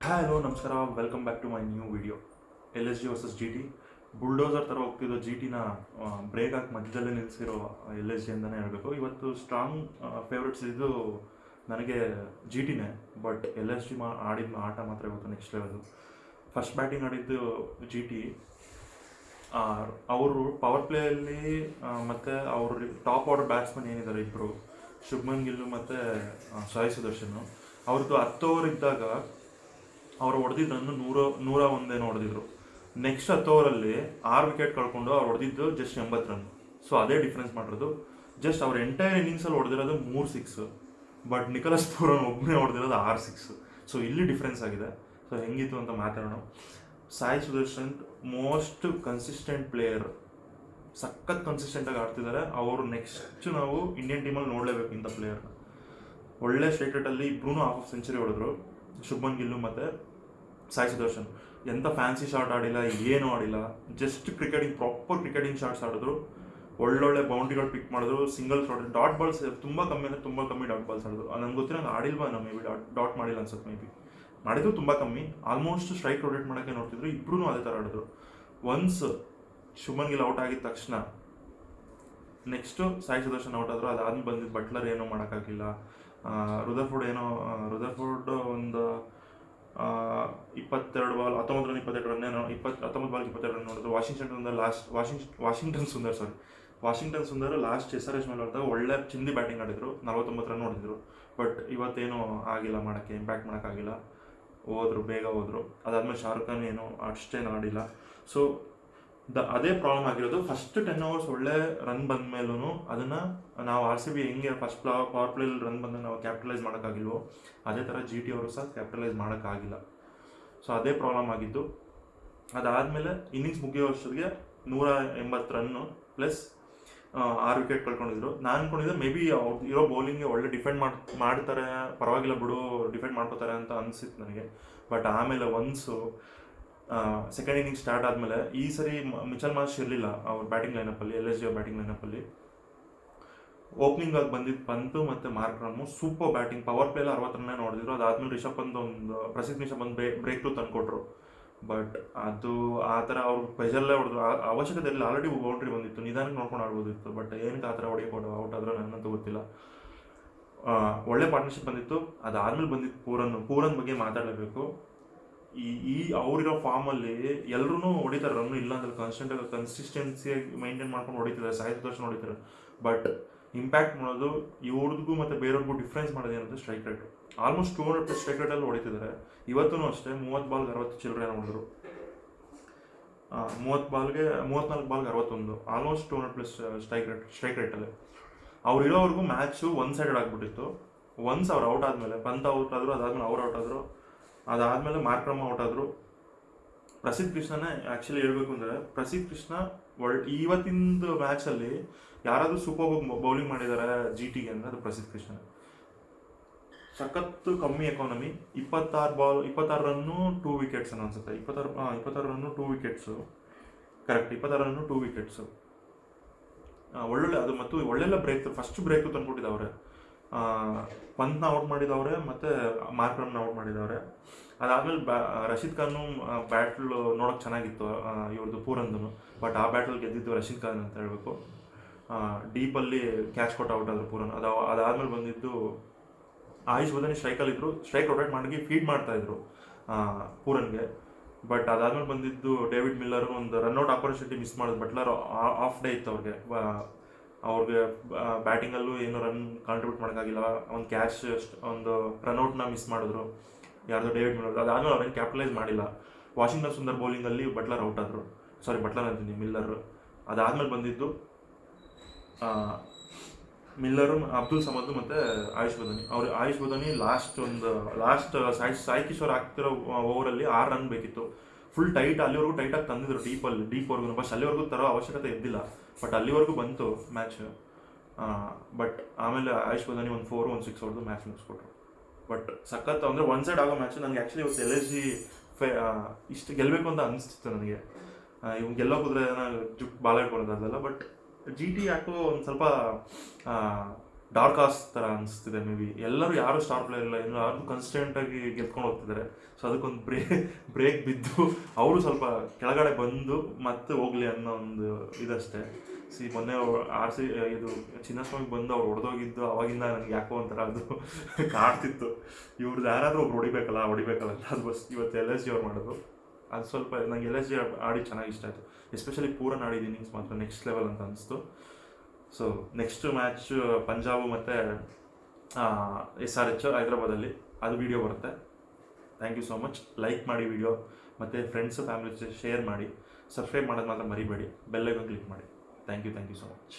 Hello ನಮಸ್ಕಾರ. Welcome back to my new video L S G versus G T bulldozer ಥರ ಹೋಗ್ತಿರೋ G ಟಿನ break ಹಾಕಿ ಮಧ್ಯದಲ್ಲೇ ನಿಲ್ಲಿಸಿರೋ L S G ಅಂತಲೇ ಹೇಳಬೇಕು. ಇವತ್ತು ಸ್ಟ್ರಾಂಗ್ ಫೇವ್ರೆಟ್ಸ್ ಇದು ನನಗೆ ಜಿ ಟಿನೇ ಬಟ್ ಎಲ್ ಎಸ್ ಜಿ ಮಾ, ಆಡಿದ ಆಟ ಮಾತ್ರ ಇವತ್ತು ನೆಕ್ಸ್ಟ್ ಲೆವೆಲು ಫಸ್ಟ್ ಬ್ಯಾಟಿಂಗ್ ಆಡಿದ್ದು ಜಿ ಟಿ ಅವರು ಪವರ್ ಪ್ಲೇಯಲ್ಲಿ ಮತ್ತು ಅವರು ಟಾಪ್ ಆರ್ಡರ್ ಬ್ಯಾಟ್ಸ್ಮನ್ ಏನಿದ್ದಾರೆ ಇಬ್ಬರು ಶುಭ್ಮನ್ ಗಿಲ್ಲು ಮತ್ತು ಸಾಯಿ ಸುದರ್ಶನ್. ಅವ್ರದ್ದು ಹತ್ತು ಓವರ್ ಇದ್ದಾಗ ಅವ್ರು ಹೊಡೆದಿದ್ದು ಅಂದ್ರೆ ನೂರ ನೂರ ಒಂದೇನೋ ಹೊಡೆದಿದ್ರು ನೆಕ್ಸ್ಟ್ ಹತ್ತು ಓವರಲ್ಲಿ ಆರು ವಿಕೆಟ್ ಕಳ್ಕೊಂಡು ಅವ್ರು ಹೊಡೆದಿದ್ದು ಜಸ್ಟ್ ಎಂಬತ್ತು ರನ್ ಸೊ ಅದೇ ಡಿಫ್ರೆನ್ಸ್ ಮಾಡಿರೋದು. ಜಸ್ಟ್ ಅವ್ರ ಎಂಟೈರ್ ಇನ್ನಿಂಗ್ಸಲ್ಲಿ ಹೊಡೆದಿರೋದು ಮೂರು ಸಿಕ್ಸ್ ಬಟ್ ನಿಕಲಸ್ ಪೂರನ್ ಒಬ್ಬನೇ ಹೊಡೆದಿರೋದು ಆರು ಸಿಕ್ಸ್ ಸೊ ಇಲ್ಲಿ ಡಿಫ್ರೆನ್ಸ್ ಆಗಿದೆ. ಸೊ ಹೆಂಗಿತ್ತು ಅಂತ ಮಾತಾಡೋಣ. Sai Sudharsan most consistent player ಸಖತ್ ಕನ್ಸಿಸ್ಟೆಂಟಾಗಿ ಆಡ್ತಿದ್ದಾರೆ ಅವರು ನೆಕ್ಸ್ಟ್ ನಾವು ಇಂಡಿಯನ್ ಟೀಮಲ್ಲಿ ನೋಡಲೇಬೇಕು ಇಂಥ ಪ್ಲೇಯರ್ನ ಒಳ್ಳೆ ಸ್ಟೇಟಲ್ಲಿ ಇಬ್ಬರೂ ಹಾಫ್ ಆಫ್ ಸೆಂಚುರಿ ಹೊಡೆದ್ರು. ಶುಭನ್ ಗಿಲ್ಲು ಮತ್ತು ಸಾಯಿ ಸುದರ್ಶನ್ ಎಂಥ ಫ್ಯಾನ್ಸಿ ಶಾಟ್ ಆಡಿಲ್ಲ, ಏನು ಆಡಿಲ್ಲ just cricketing proper cricketing shots ಆಡಿದ್ರು. ಒಳ್ಳೊಳ್ಳೆ ಬೌಂಡ್ರಿಗಳು ಪಿಕ್ ಮಾಡಿದ್ರು ಸಿಂಗಲ್ ಶಾಟ್ ಡಾಟ್ ಬಾಲ್ಸ್ ತುಂಬ ಕಮ್ಮಿ ಅಂದರೆ ತುಂಬ ಕಮ್ಮಿ ಡಾಟ್ ಬಾಲ್ಸ್ ಆಡಿದ್ರು. ನಂಗೆ ಗೊತ್ತಿರೋ ನಂಗೆ ಆಡಿಲ್ವಾ ನಾವು ಮೇ ಬಿ ಡಾಟ್ ಡಾಟ್ ಮಾಡಿಲ್ಲ ಅನ್ಸುತ್ತೆ ಮೇ ಬಿ ಮಾಡಿದ್ರು ತುಂಬ ಕಮ್ಮಿ. ಆಲ್ಮೋಸ್ಟ್ ಸ್ಟ್ರೈಕ್ ರೊಟೇಟ್ ಮಾಡೋಕ್ಕೆ ನೋಡ್ತಿದ್ರು ಇಬ್ಬರೂ ಅದೇ ಥರ ಆಡಿದ್ರು. ಒನ್ಸ್ ಶುಭನ್ ಗಿಲ್ ಔಟ್ ಆಗಿದ ತಕ್ಷಣ ನೆಕ್ಸ್ಟು ಸಾಯಿ ಸುದರ್ಶನ್ ಔಟ್ ಆದ್ರು, ಅದಾದ್ಮೇಲೆ ಬಂದಿದ್ದು ಬಟ್ಲರ್ ಏನೋ ರುದರ್ ರುದರ್ಫೋರ್ಡ್ ಏನೋ ರುದರ್ಫೋರ್ಡ್ ಒಂದು ಇಪ್ಪತ್ತೆರಡು ಬಾಲ್ ಹತ್ತೊಂಬತ್ತು ರನ್ ಇಪ್ಪತ್ತೆರಡು ರನ್ ಏನೋ ಇಪ್ಪತ್ತು ಹತ್ತೊಂಬತ್ತು ಬಾಲ್ ಇಪ್ಪತ್ತೆರಡು ರನ್ ನೋಡಿದ್ರು. Washington Sundar last washing Washington Sundar sorry Washington Sundar last S R S ಮೇಲೆ ಹೊಡೆದಾಗ ಒಳ್ಳೆ ಚಿಂದಿ ಬ್ಯಾಟಿಂಗ್ ಆಡಿದ್ರು. ನಲವತ್ತೊಂಬತ್ತು ರನ್ ಹೊಡೆದಿದ್ರು ಬಟ್ ಇವತ್ತೇನು ಆಗಿಲ್ಲ ಮಾಡೋಕ್ಕೆ ಇಂಪ್ಯಾಕ್ಟ್ ಮಾಡೋಕ್ಕಾಗಿಲ್ಲ ಹೋದ್ರು, ಬೇಗ ಹೋದರು. ಅದಾದಮೇಲೆ ಶಾರುಖ್ ಖಾನ್ ಏನು ಅಷ್ಟೇನು ಆಡಿಲ್ಲ. ಸೊ ದ ಅದೇ ಪ್ರಾಬ್ಲಮ್ ಆಗಿರೋದು ಫಸ್ಟ್ ಟೆನ್ ಅವರ್ಸ್ ಒಳ್ಳೆ ರನ್ ಬಂದ ಮೇಲೂ ಅದನ್ನು ನಾವು ಆರ್ ಸಿ ಬಿ ಹೆಂಗೆ ಫಸ್ಟ್ ಪವರ್ ಪ್ಲೇಲ್ ರನ್ ಬಂದಾಗ ನಾವು ಕ್ಯಾಪಿಟಲೈಸ್ ಮಾಡೋಕ್ಕಾಗಿಲ್ವೋ ಅದೇ ಥರ ಜಿ ಟಿ ಅವರು ಸಹ ಕ್ಯಾಪಿಟಲೈಸ್ ಮಾಡೋಕ್ಕಾಗಿಲ್ಲ. ಸೊ ಅದೇ ಪ್ರಾಬ್ಲಮ್ ಆಗಿದ್ದು. ಅದಾದಮೇಲೆ ಇನ್ನಿಂಗ್ಸ್ ಮುಗಿಯೋ ವರ್ಷದಿಗೆ ನೂರ ಎಂಬತ್ತು ರನ್ನು ಪ್ಲಸ್ ಆರು ವಿಕೆಟ್ ಕಳ್ಕೊಂಡಿದ್ರು. ನಾನು ಅಂದ್ಕೊಂಡಿದ್ದೆ ಮೇ ಬಿ ಅವ್ರು ಇರೋ ಬೌಲಿಂಗ್ಗೆ ಒಳ್ಳೆ ಡಿಫೆಂಡ್ ಮಾಡಿ, ಮಾಡ್ತಾರೆ, ಪರವಾಗಿಲ್ಲ ಬಿಡು ಡಿಫೆಂಡ್ ಮಾಡ್ಕೋತಾರೆ ಅಂತ ಅನಿಸಿತ್ತು ನನಗೆ. ಬಟ್ ಆಮೇಲೆ ಒನ್ಸು ಸೆಕೆಂಡ್ ಇನ್ನಿಂಗ್ ಸ್ಟಾರ್ಟ್ ಆದಮೇಲೆ ಈ ಸರಿ ಮಿಚಲ್ ಮಾರ್ಷ್ ಇರಲಿಲ್ಲ ಅವ್ರ ಬ್ಯಾಟಿಂಗ್ ಲೈನಪ್ಪಲ್ಲಿ ಎಲ್ ಎಸ್ ಜಿ ಬ್ಯಾಟಿಂಗ್ ಲೈನಪ್ಪಲ್ಲಿ ಓಪನಿಂಗ್ ಆಗಿ ಬಂದಿದ್ದು ಪಂತು ಮತ್ತು Markram super batting power ಪ್ಲೇಲಿ ಅರವತ್ತು ನೋಡಿದ್ರು ಅದಾದ್ಮೇಲೆ ರಿಷಬ್ ಪಂತ್ ಒಂದು, ಪ್ರಸಿದ್ಧ ನಿಷಬ್ ಒಂದು ಬ್ರೇಕ್ ಥ್ರೂ ತಂದುಕೊಟ್ರು. ಬಟ್ ಅದು ಆ ಥರ ಅವ್ರು ಪ್ರೆಷರ್ಲೇ ಹೊಡೆದ್ರು ಅವಶ್ಯಕತೆ ಇಲ್ಲ ಆಲ್ರೆಡಿ ಬೌಂಡ್ರಿ ಬಂದಿತ್ತು. ನಿಧಾನಕ್ಕೆ ನೋಡ್ಕೊಂಡು ಆಡ್ಬೋದಿತ್ತು. ಬಟ್ ಏನಕ್ಕೆ ಆ ಥರ ಹೊಡೆಯಬೋದು ಔಟ್ ಆದರೆ ನನಗಂತೂ ಗೊತ್ತಿಲ್ಲ. ಒಳ್ಳೆ ಪಾರ್ಟ್ನರ್ಶಿಪ್ ಬಂದಿತ್ತು. ಅದಾದ್ಮೇಲೆ ಬಂದಿತ್ತು ಪೂರನ್ ಪೂರನ್ ಬಗ್ಗೆ ಮಾತಾಡಲೇಬೇಕು. ಈ ಈ ಅವರಿರೋ ಫಾರ್ಮಲ್ಲಿ ಎಲ್ಲರೂ ಹೊಡಿತಾರೆ ರನ್ ಇಲ್ಲ ಅಂದ್ರೆ ಕಾನ್ಸ್ಟೆಂಟ್ ಕನ್ಸಿಸ್ಟೆನ್ಸಿಯಾಗಿ ಮೈಂಟೈನ್ ಮಾಡ್ಕೊಂಡು ಹೊಡಿತಿದ್ದಾರೆ ಸಾಹಿತ್ಯ ದರ್ಶನ ಹೊಡಿತಾರೆ. ಬಟ್ ಇಂಪ್ಯಾಕ್ಟ್ ಮಾಡೋದು ಇವ್ರಿಗೂ ಮತ್ತು ಬೇರೆಯವ್ರಿಗೂ ಡಿಫ್ರೆನ್ಸ್ ಮಾಡೋದು ಏನಂದ್ರೆ strike rate almost two hundred plus strike ಅಲ್ಲಿ ಹೊಡಿತಿದ್ದಾರೆ. ಇವತ್ತೂ ಅಷ್ಟೇ ಮೂವತ್ತು ಬಾಲ್ಗೆ ಅರವತ್ತು ಚಿಲ್ಲರೆ ಹೊಡೆದ್ರು. ಮೂವತ್ತು ಬಾಲ್ಗೆ ಮೂವತ್ನಾಲ್ಕು ಬಾಲ್ಗೆ ಅರವತ್ತೊಂದು. Almost two hundred plus strike rate strike ರೇಟಲ್ಲಿ ಅವ್ರು ಇರೋವರೆಗೂ ಮ್ಯಾಚು ಒನ್ ಸೈಡೆಡ್ ಆಗಿಬಿಟ್ಟಿತ್ತು. ಒನ್ಸ್ ಅವ್ರು ಔಟ್ ಆದಮೇಲೆ ಪಂತ ಔಟ್ ಆದರು ಅದಾದಮೇಲೆ ಅವ್ರು ಔಟ್ ಆದರು ಅದಾದಮೇಲೆ ಮಾರ್ಕ್ರಮ ಔಟ್ ಆದರು ಪ್ರಸಿದ್ಧ ಕೃಷ್ಣನ ಆ್ಯಕ್ಚುಲಿ ಹೇಳ್ಬೇಕು ಅಂದರೆ, ಪ್ರಸಿದ್ಧ ಕೃಷ್ಣ ವರ್ಲ್ಡ್ ಇವತ್ತಿಂದು ಮ್ಯಾಚಲ್ಲಿ ಯಾರಾದರೂ ಸೂಪರ್ ಬೌಲಿಂಗ್ ಮಾಡಿದ್ದಾರೆ ಜಿ ಟಿಗೆ ಅಂದರೆ ಅದು ಪ್ರಸಿದ್ಧ ಕೃಷ್ಣ ಸಖತ್ತು ಕಮ್ಮಿ ಎಕಾನಮಿ ಇಪ್ಪತ್ತಾರು ಬಾಲ್ ಇಪ್ಪತ್ತಾರು ರನ್ನು ಟೂ ವಿಕೆಟ್ಸ್ ಅನ್ನೋ ಅನ್ಸುತ್ತೆ ಇಪ್ಪತ್ತಾರು ಇಪ್ಪತ್ತಾರು ರನ್ನು ಟೂ ವಿಕೆಟ್ಸು ಕರೆಕ್ಟ್ ಇಪ್ಪತ್ತಾರು ರನ್ನು ಟೂ ವಿಕೆಟ್ಸು ಒಳ್ಳೊಳ್ಳೆ, ಅದು ಮತ್ತು ಒಳ್ಳೆಲ್ಲ ಬ್ರೇಕ್ ಫಸ್ಟ್ ಬ್ರೇಕ್ ತಂದ್ಕೊಟ್ಟಿದ್ದವ್ರೆ ಪಂತ್ನ ಔಟ್ ಮಾಡಿದವ್ರೆ ಮತ್ತು ಮಾರ್ಕ್ರಮ್ನ ಔಟ್ ಮಾಡಿದವ್ರೆ. ಅದಾದಮೇಲೆ ಬ್ಯಾ ರಶೀದ್ ಖಾನು ಬ್ಯಾಟ್ಲು ನೋಡೋಕೆ ಚೆನ್ನಾಗಿತ್ತು ಇವ್ರದ್ದು ಪೂರಂದನು. ಬಟ್ ಆ ಬ್ಯಾಟಲ್ ಗೆದ್ದಿದ್ದು ರಶೀದ್ ಖಾನ್ ಅಂತ ಹೇಳಬೇಕು. ಡೀಪಲ್ಲಿ ಕ್ಯಾಚ್ ಕೊಟ್ಟು ಔಟ್ ಆದರು ಪೂರನ್. ಅದು ಅದಾದಮೇಲೆ ಬಂದಿದ್ದು ಆಯುಷ್ ಬದನಿ ಸ್ಟ್ರೈಕಲ್ಲಿ ಇದ್ರು ಸ್ಟ್ರೈಕ್ ರೊಟೇಟ್ ಮಾಡಿ ಫೀಡ್ ಮಾಡ್ತಾಯಿದ್ರು ಪೂರನ್ಗೆ. ಬಟ್ ಅದಾದಮೇಲೆ ಬಂದಿದ್ದು ಡೇವಿಡ್ ಮಿಲ್ಲರ್ ಒಂದು ರನ್ಔಟ್ ಆಪರ್ಚುನಿಟಿ ಮಿಸ್ ಮಾಡಿದ್ರು ಬಟ್ಲರ್ ಆಫ್ ಡೇ ಇತ್ತು ಅವ್ರಿಗೆ. ಅವ್ರಿಗೆ ಬ್ಯಾಟಿಂಗಲ್ಲೂ ಏನು ರನ್ ಕಾಂಟ್ರಿಬ್ಯೂಟ್ ಮಾಡೋಕ್ಕಾಗಿಲ್ಲ. ಒಂದು ಕ್ಯಾಶ್ ಒಂದು ರನ್ಔಟ್ನ ಮಿಸ್ ಮಾಡಿದ್ರು. ಯಾರ್ದೋ ಡೇವಿಡ್ ಮಿಲ್ಲರ್ ಅದಾದ್ಮೇಲೆ ಅವ್ರೇನು ಕ್ಯಾಪಿಟಲೈಸ್ ಮಾಡಿಲ್ಲ. ವಾಷಿಂಗ್ಟನ್ ಸುಂದರ್ ಬೌಲಿಂಗಲ್ಲಿ ಬಟ್ಲರ್ ಔಟ್ ಆದರು. ಸಾರಿ ಬಟ್ಲರ್ ಅಂತೀನಿ ಮಿಲ್ಲರ್ ಅದಾದ್ಮೇಲೆ ಬಂದಿದ್ದು ಮಿಲ್ಲರ್ ಮಿಲ್ಲರು ಅಬ್ದುಲ್ ಸಮದ್ ಮತ್ತೆ ಆಯುಷ್ ಬದನಿ ಅವ್ರು ಆಯುಷ್ ಬದನಿ ಲಾಸ್ಟ್ ಒಂದು ಲಾಸ್ಟ್ ಸಾಯಿ ಸಾಯಿ ಕಿಶೋರ್ ಆಗ್ತಿರೋ ಓವರಲ್ಲಿ ಆರು ರನ್ ಬೇಕಿತ್ತು. ಫುಲ್ ಟೈಟ್ ಅಲ್ಲಿವರೆಗೂ ಟೈಟ್ ಆಗಿ ತಂದಿದ್ರು ಡೀಪಲ್ಲಿ ಡೀಪ್ವರೆಗೂ ಬಸ್ ಅಲ್ಲಿವರೆಗೂ ತರೋ ಅವಶ್ಯಕತೆ ಇದ್ದಿಲ್ಲ ಬಟ್ ಅಲ್ಲಿವರೆಗೂ ಬಂತು ಮ್ಯಾಚ್ ಬಟ್ ಆಮೇಲೆ ಆಯುಷ್ ಬದಾನಿ ಒಂದು ಫೋರ್ ಒಂದು ಸಿಕ್ಸ್ ಹೊಡೆದು ಮ್ಯಾಚ್ ಮುಗಿಸ್ಕೊಟ್ರು. ಬಟ್ ಸಖತ್ ಅಂದರೆ ಒನ್ ಸೈಡ್ ಆಗೋ ಮ್ಯಾಚ್ ನನಗೆ ಆ್ಯಕ್ಚುಲಿ ಇವತ್ತು ಎಲ್ ಎಸ್ ಜಿ ಫೇ ಇಷ್ಟು ಗೆಲ್ಲಬೇಕು ಅಂತ ಅನಿಸ್ತಿತ್ತು ನನಗೆ. ಇವ್ನು ಗೆಲ್ಲೋ ಕುದ್ರೆ ಜುಕ್ ಬಾಲ ಇಟ್ಕೊಳ್ಳೋದಲ್ಲ ಬಟ್ ಜಿ ಟಿ ಯಾಕೋ ಒಂದು ಸ್ವಲ್ಪ ಡಾರ್ಕ್ ಆಸ್ ಥರ ಅನಿಸ್ತಿದೆ ಮೇ ಬಿ ಎಲ್ಲರೂ ಯಾರು ಸ್ಟಾರ್ ಪ್ಲೇಯರ್ ಇಲ್ಲ ಯಾರು ಕನ್ಸ್ಟೆಂಟಾಗಿ ಗೆದ್ಕೊಂಡು ಹೋಗ್ತಿದ್ದಾರೆ. ಸೊ ಅದಕ್ಕೊಂದು ಬ್ರೇಕ್ ಬ್ರೇಕ್ ಬಿದ್ದು ಅವರು ಸ್ವಲ್ಪ ಕೆಳಗಡೆ ಬಂದು ಮತ್ತೆ ಹೋಗ್ಲಿ ಅನ್ನೋ ಒಂದು ಇದಷ್ಟೇ. ಸಿ ಮೊನ್ನೆ ಆರ್ ಸಿ ಇದು ಚಿನ್ನಸ್ವಾಮಿ ಬಂದು ಅವ್ರು ಹೊಡೆದೋಗಿದ್ದು, ಅವಾಗಿಂದ ನನಗೆ ಯಾಕೋ ಒಂಥರ ಅದು ಕಾಡ್ತಿತ್ತು. ಇವ್ರದ್ದು ಯಾರಾದರೂ ಒಬ್ರು ಹೊಡಿಬೇಕಲ್ಲ ಹೊಡಿಬೇಕಲ್ಲ ಅಂತ ಅದು ಬಸ್ ಇವತ್ತು ಎಲ್ ಎಸ್ ಜಿ ಅವ್ರು ಮಾಡೋದು ಅದು ಸ್ವಲ್ಪ ನಂಗೆ ಎಲ್ ಎಸ್ ಜಿ ಆಡಿ ಚೆನ್ನಾಗಿ ಇಷ್ಟ ಆಯಿತು. ಎಸ್ಪೆಷಲಿ ಪೂರನ್ ಆಡಿದ ಇನ್ನಿಂಗ್ಸ್ ಮಾತ್ರ ನೆಕ್ಸ್ಟ್ ಲೆವೆಲ್ ಅಂತ ಅನಿಸ್ತು. ಸೊ ನೆಕ್ಸ್ಟ್ ಮ್ಯಾಚ್ ಪಂಜಾಬು ಮತ್ತು ಎಸ್ ಆರ್ ಎಚ್ ಹೈದ್ರಾಬಾದಲ್ಲಿ ಅದು ವಿಡಿಯೋ ಬರುತ್ತೆ. Thank you so much like ಮಾಡಿ ವಿಡಿಯೋ ಮತ್ತು ಫ್ರೆಂಡ್ಸ್ ಫ್ಯಾಮಿಲಿ ಜೊತೆ ಶೇರ್ ಮಾಡಿ. ಸಬ್ಸ್ಕ್ರೈಬ್ ಮಾಡೋದು ಮಾತ್ರ ಮರಿಬೇಡಿ. ಬೆಲ್ಲೈಕನ್ ಕ್ಲಿಕ್ ಮಾಡಿ. Thank you thank you so much